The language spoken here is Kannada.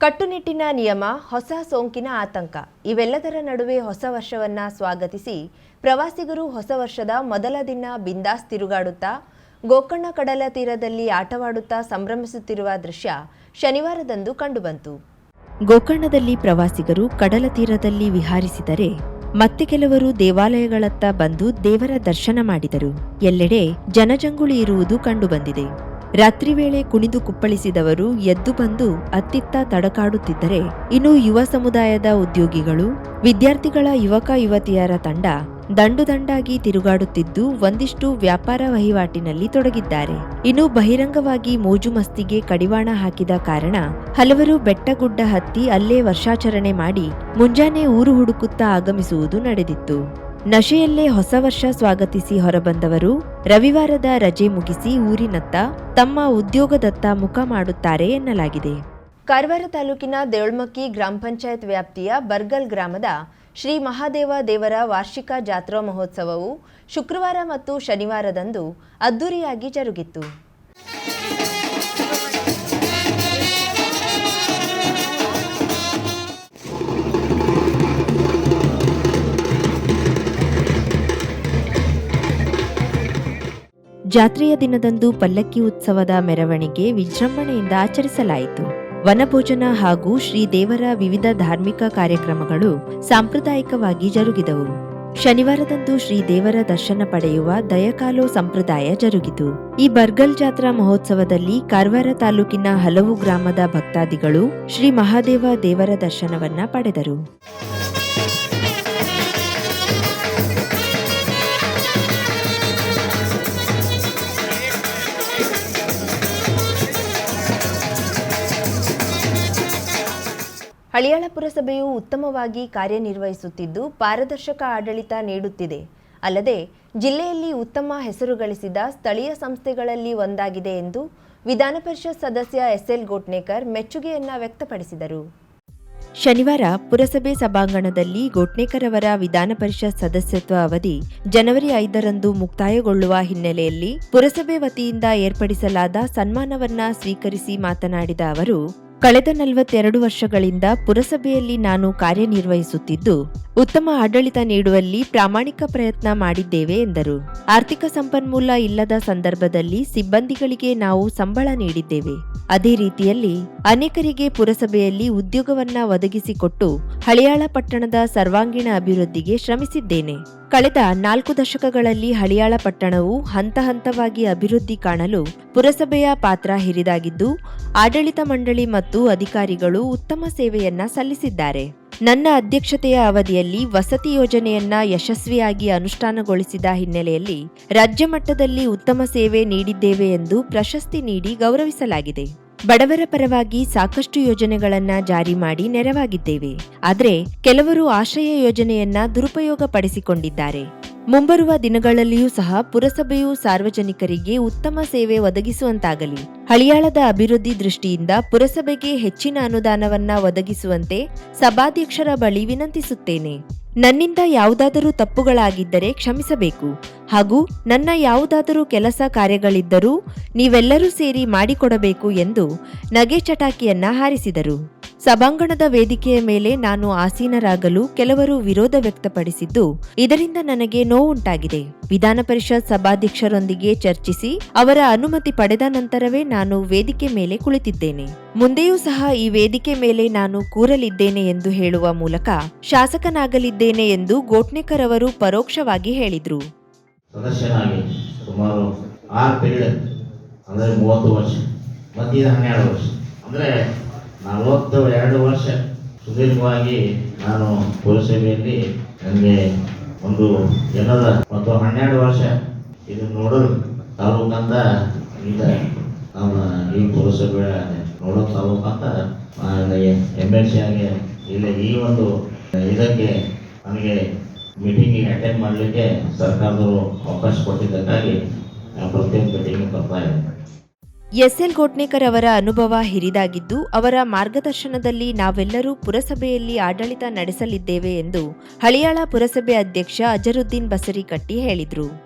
ಕಟ್ಟುನಿಟ್ಟಿನ ನಿಯಮ, ಹೊಸ ಸೋಂಕಿನ ಆತಂಕ, ಇವೆಲ್ಲದರ ನಡುವೆ ಹೊಸ ವರ್ಷವನ್ನ ಸ್ವಾಗತಿಸಿ ಪ್ರವಾಸಿಗರು ಹೊಸ ವರ್ಷದ ಮೊದಲ ದಿನ ಬಿಂದಾಸ್ ತಿರುಗಾಡುತ್ತಾ, ಗೋಕರ್ಣ ಕಡಲ ತೀರದಲ್ಲಿ ಆಟವಾಡುತ್ತಾ ಸಂಭ್ರಮಿಸುತ್ತಿರುವ ದೃಶ್ಯ ಶನಿವಾರದಂದು ಕಂಡುಬಂತು. ಗೋಕರ್ಣದಲ್ಲಿ ಪ್ರವಾಸಿಗರು ಕಡಲ ತೀರದಲ್ಲಿ ವಿಹಾರಿಸಿದರೆ ಮತ್ತೆ ಕೆಲವರು ದೇವಾಲಯಗಳತ್ತ ಬಂದು ದೇವರ ದರ್ಶನ ಮಾಡಿದರು. ಎಲ್ಲೆಡೆ ಜನಜಂಗುಳಿ ಇರುವುದು ಕಂಡುಬಂದಿದೆ. ರಾತ್ರಿ ವೇಳೆ ಕುಣಿದು ಕುಪ್ಪಳಿಸಿದವರು ಎದ್ದು ಬಂದು ಅತ್ತಿತ್ತ ತಡಕಾಡುತ್ತಿದ್ದರೆ ಇನ್ನು ಯುವ ಸಮುದಾಯದ ಉದ್ಯೋಗಿಗಳು, ವಿದ್ಯಾರ್ಥಿಗಳ ಯುವಕ ಯುವತಿಯರ ತಂಡ ದಂಡು ದಂಡಾಗಿ ತಿರುಗಾಡುತ್ತಿದ್ದು ಒಂದಿಷ್ಟು ವ್ಯಾಪಾರ ವಹಿವಾಟಿನಲ್ಲಿ ತೊಡಗಿದ್ದಾರೆ. ಇನ್ನು ಬಹಿರಂಗವಾಗಿ ಮೋಜು ಮಸ್ತಿಗೆ ಕಡಿವಾಣ ಹಾಕಿದ ಕಾರಣ ಹಲವರು ಬೆಟ್ಟಗುಡ್ಡ ಹತ್ತಿ ಅಲ್ಲೇ ವರ್ಷಾಚರಣೆ ಮಾಡಿ ಮುಂಜಾನೆ ಊರು ಹುಡುಕುತ್ತಾ ಆಗಮಿಸುವುದು ನಡೆದಿತ್ತು. ನಶೆಯಲ್ಲೇ ಹೊಸ ವರ್ಷ ಸ್ವಾಗತಿಸಿ ಹೊರಬಂದವರು, ರವಿವಾರದ ರಜೆ ಮುಗಿಸಿ ಊರಿನತ್ತ ತಮ್ಮ ಉದ್ಯೋಗದತ್ತ ಮುಖ ಮಾಡುತ್ತಾರೆ ಎನ್ನಲಾಗಿದೆ. ಕಾರವಾರ ತಾಲೂಕಿನ ದೇಳ್ಮಕ್ಕಿ ಗ್ರಾಮ ಪಂಚಾಯತ್ ವ್ಯಾಪ್ತಿಯ ಬರ್ಗಲ್ ಗ್ರಾಮದ ಶ್ರೀ ಮಹಾದೇವ ದೇವರ ವಾರ್ಷಿಕ ಜಾತ್ರಾ ಮಹೋತ್ಸವವು ಶುಕ್ರವಾರ ಮತ್ತು ಶನಿವಾರದಂದು ಅದ್ದೂರಿಯಾಗಿ ಜರುಗಿತ್ತು. ಜಾತ್ರೆಯ ದಿನದಂದು ಪಲ್ಲಕ್ಕಿ ಉತ್ಸವದ ಮೆರವಣಿಗೆ ವಿಜೃಂಭಣೆಯಿಂದ ಆಚರಿಸಲಾಯಿತು. ವನಭೋಜನ ಹಾಗೂ ಶ್ರೀದೇವರ ವಿವಿಧ ಧಾರ್ಮಿಕ ಕಾರ್ಯಕ್ರಮಗಳು ಸಾಂಪ್ರದಾಯಿಕವಾಗಿ ಜರುಗಿದವು. ಶನಿವಾರದಂದು ಶ್ರೀದೇವರ ದರ್ಶನ ಪಡೆಯುವ ದಯಕಾಲೋ ಸಂಪ್ರದಾಯ ಜರುಗಿತು. ಈ ಬರ್ಗಲ್ ಜಾತ್ರಾ ಮಹೋತ್ಸವದಲ್ಲಿ ಕಾರವಾರ ತಾಲೂಕಿನ ಹಲವು ಗ್ರಾಮದ ಭಕ್ತಾದಿಗಳು ಶ್ರೀ ಮಹಾದೇವ ದೇವರ ದರ್ಶನವನ್ನ ಪಡೆದರು. ಹಳಿಯಾಳ ಪುರಸಭೆಯು ಉತ್ತಮವಾಗಿ ಕಾರ್ಯನಿರ್ವಹಿಸುತ್ತಿದ್ದು ಪಾರದರ್ಶಕ ಆಡಳಿತ ನೀಡುತ್ತಿದೆ. ಅಲ್ಲದೆ ಜಿಲ್ಲೆಯಲ್ಲಿ ಉತ್ತಮ ಹೆಸರು ಗಳಿಸಿದ ಸ್ಥಳೀಯ ಸಂಸ್ಥೆಗಳಲ್ಲಿ ಒಂದಾಗಿದೆ ಎಂದು ವಿಧಾನ ಪರಿಷತ್ ಸದಸ್ಯ ಎಸ್ಎಲ್ ಗೋಟ್ನೇಕರ್ ಮೆಚ್ಚುಗೆಯನ್ನ ವ್ಯಕ್ತಪಡಿಸಿದರು. ಶನಿವಾರ ಪುರಸಭೆ ಸಭಾಂಗಣದಲ್ಲಿ ಗೋಟ್ನೇಕರ್ ಅವರ ವಿಧಾನ ಪರಿಷತ್ ಸದಸ್ಯತ್ವ ಅವಧಿ ಜನವರಿ ಐದರಂದು ಮುಕ್ತಾಯಗೊಳ್ಳುವ ಹಿನ್ನೆಲೆಯಲ್ಲಿ ಪುರಸಭೆ ವತಿಯಿಂದ ಏರ್ಪಡಿಸಲಾದ ಸನ್ಮಾನವನ್ನ ಸ್ವೀಕರಿಸಿ ಮಾತನಾಡಿದ ಅವರು ಕಳೆದ ನಲವತ್ತೆರಡು ವರ್ಷಗಳಿಂದ ಪುರಸಭೆಯಲ್ಲಿ ನಾನು ಕಾರ್ಯನಿರ್ವಹಿಸುತ್ತಿದ್ದು ಉತ್ತಮ ಆಡಳಿತ ನೀಡುವಲ್ಲಿ ಪ್ರಾಮಾಣಿಕ ಪ್ರಯತ್ನ ಮಾಡಿದ್ದೇವೆ, ಎಂದರು. ಆರ್ಥಿಕ ಸಂಪನ್ಮೂಲ ಇಲ್ಲದ ಸಂದರ್ಭದಲ್ಲಿ ಸಿಬ್ಬಂದಿಗಳಿಗೆ ನಾವು ಸಂಬಳ ನೀಡಿದ್ದೇವೆ. ಅದೇ ರೀತಿಯಲ್ಲಿ ಅನೇಕರಿಗೆ ಪುರಸಭೆಯಲ್ಲಿ ಉದ್ಯೋಗವನ್ನ ಒದಗಿಸಿಕೊಟ್ಟು ಹಳಿಯಾಳ ಪಟ್ಟಣದ ಸರ್ವಾಂಗೀಣ ಅಭಿವೃದ್ಧಿಗೆ ಶ್ರಮಿಸಿದ್ದೇನೆ. ಕಳೆದ ನಾಲ್ಕು ದಶಕಗಳಲ್ಲಿ ಹಳಿಯಾಳ ಪಟ್ಟಣವು ಹಂತ ಹಂತವಾಗಿ ಅಭಿವೃದ್ಧಿ ಕಾಣಲು ಪುರಸಭೆಯ ಪಾತ್ರ ಹಿರಿದಾಗಿದ್ದು, ಆಡಳಿತ ಮಂಡಳಿ ಮತ್ತು ಅಧಿಕಾರಿಗಳು ಉತ್ತಮ ಸೇವೆಯನ್ನ ಸಲ್ಲಿಸಿದ್ದಾರೆ. ನನ್ನ ಅಧ್ಯಕ್ಷತೆಯ ಅವಧಿಯಲ್ಲಿ ವಸತಿ ಯೋಜನೆಯನ್ನ ಯಶಸ್ವಿಯಾಗಿ ಅನುಷ್ಠಾನಗೊಳಿಸಿದ ಹಿನ್ನೆಲೆಯಲ್ಲಿ ರಾಜ್ಯ ಮಟ್ಟದಲ್ಲಿ ಉತ್ತಮ ಸೇವೆ ನೀಡಿದ್ದೇವೆ ಎಂದು ಪ್ರಶಸ್ತಿ ನೀಡಿ ಗೌರವಿಸಲಾಗಿದೆ. ಬಡವರ ಪರವಾಗಿ ಸಾಕಷ್ಟು ಯೋಜನೆಗಳನ್ನ ಜಾರಿ ಮಾಡಿ ನೆರವಾಗಿದ್ದೇವೆ. ಆದರೆ ಕೆಲವರು ಆಶ್ರಯ ಯೋಜನೆಯನ್ನ ದುರುಪಯೋಗ ಪಡಿಸಿಕೊಂಡಿದ್ದಾರೆ ಮುಂಬರುವ ದಿನಗಳಲ್ಲಿಯೂ ಸಹ ಪುರಸಭೆಯು ಸಾರ್ವಜನಿಕರಿಗೆ ಉತ್ತಮ ಸೇವೆ ಒದಗಿಸುವಂತಾಗಲಿ. ಹಳಿಯಾಳದ ಅಭಿವೃದ್ಧಿ ದೃಷ್ಟಿಯಿಂದ ಪುರಸಭೆಗೆ ಹೆಚ್ಚಿನ ಅನುದಾನವನ್ನ ಒದಗಿಸುವಂತೆ ಸಭಾಧ್ಯಕ್ಷರ ಬಳಿ ವಿನಂತಿಸುತ್ತೇನೆ. ನನ್ನಿಂದ ಯಾವುದಾದರೂ ತಪ್ಪುಗಳಾಗಿದ್ದರೆ ಕ್ಷಮಿಸಬೇಕು. ಹಾಗೂ ನನ್ನ ಯಾವುದಾದರೂ ಕೆಲಸ ಕಾರ್ಯಗಳಿದ್ದರೂ ನೀವೆಲ್ಲರೂ ಸೇರಿ ಮಾಡಿಕೊಡಬೇಕು ಎಂದು ನಗೆ ಚಟಾಕಿಯನ್ನ ಹಾರಿಸಿದರು. ಸಭಾಂಗಣದ ವೇದಿಕೆಯ ಮೇಲೆ ನಾನು ಆಸೀನರಾಗಲು ಕೆಲವರು ವಿರೋಧ ವ್ಯಕ್ತಪಡಿಸಿದ್ದು, ಇದರಿಂದ ನನಗೆ ನೋವುಂಟಾಗಿದೆ. ವಿಧಾನ ಪರಿಷತ್ ಸಭಾಧ್ಯಕ್ಷರೊಂದಿಗೆ ಚರ್ಚಿಸಿ, ಅವರ ಅನುಮತಿ ಪಡೆದ ನಂತರವೇ ನಾನು ವೇದಿಕೆ ಮೇಲೆ ಕುಳಿತಿದ್ದೇನೆ. ಮುಂದೆಯೂ ಸಹ ಈ ವೇದಿಕೆ ಮೇಲೆ ನಾನು ಕೂರಲಿದ್ದೇನೆ ಎಂದು ಹೇಳುವ ಮೂಲಕ ಶಾಸಕನಾಗಲಿದ್ದೇನೆ ಎಂದು ಗೋಟ್ನೇಕರ್ ಅವರು ಪರೋಕ್ಷವಾಗಿ ಹೇಳಿದರು. ಸುಮಾರು ವರ್ಷ ವರ್ಷ. ಅಂದರೆ ನಲವತ್ತು ಎರಡು ವರ್ಷ ಸುದೀರ್ಘವಾಗಿ ನಾನು ಪುರಸಭೆಯಲ್ಲಿ ನನಗೆ ಒಂದು ಜನರ ಮತ್ತು ಹನ್ನೆರಡು ವರ್ಷ ಇದನ್ನು ನೋಡಲು ತಾಲೂಕಂತ ಈಗ ನಮ್ಮ ಈ ಪುರಸಭೆ ನೋಡೋ ತಾಲೂಕಂತ ನನಗೆ ಎಂ ಎಲ್ ಸಿ ಆಗಿ ಇಲ್ಲಿ ಈ ಒಂದು ಇದಕ್ಕೆ ನನಗೆ ಮೀಟಿಂಗಿಗೆ ಅಟೆಂಡ್ ಮಾಡಲಿಕ್ಕೆ ಸರ್ಕಾರದವರು ಅವಕಾಶ ಕೊಟ್ಟಿದ್ದಕ್ಕಾಗಿ ಪ್ರತಿಯೊಂದು ಮೀಟಿಂಗ್ ಬರ್ತಾ ಇದ್ದೇನೆ ಎಸ್ಎಲ್ ಗೋಟ್ನೇಕರ್ ಅವರ ಅನುಭವ ಹಿರಿದಾಗಿದ್ದು, ಅವರ ಮಾರ್ಗದರ್ಶನದಲ್ಲಿ ನಾವೆಲ್ಲರೂ ಪುರಸಭೆಯಲ್ಲಿ ಆಡಳಿತ ನಡೆಸಲಿದ್ದೇವೆ ಎಂದು ಹಳಿಯಾಳ ಪುರಸಭೆ ಅಧ್ಯಕ್ಷ ಅಜರುದ್ದೀನ್ ಬಸರಿಕಟ್ಟಿ ಹೇಳಿದರು.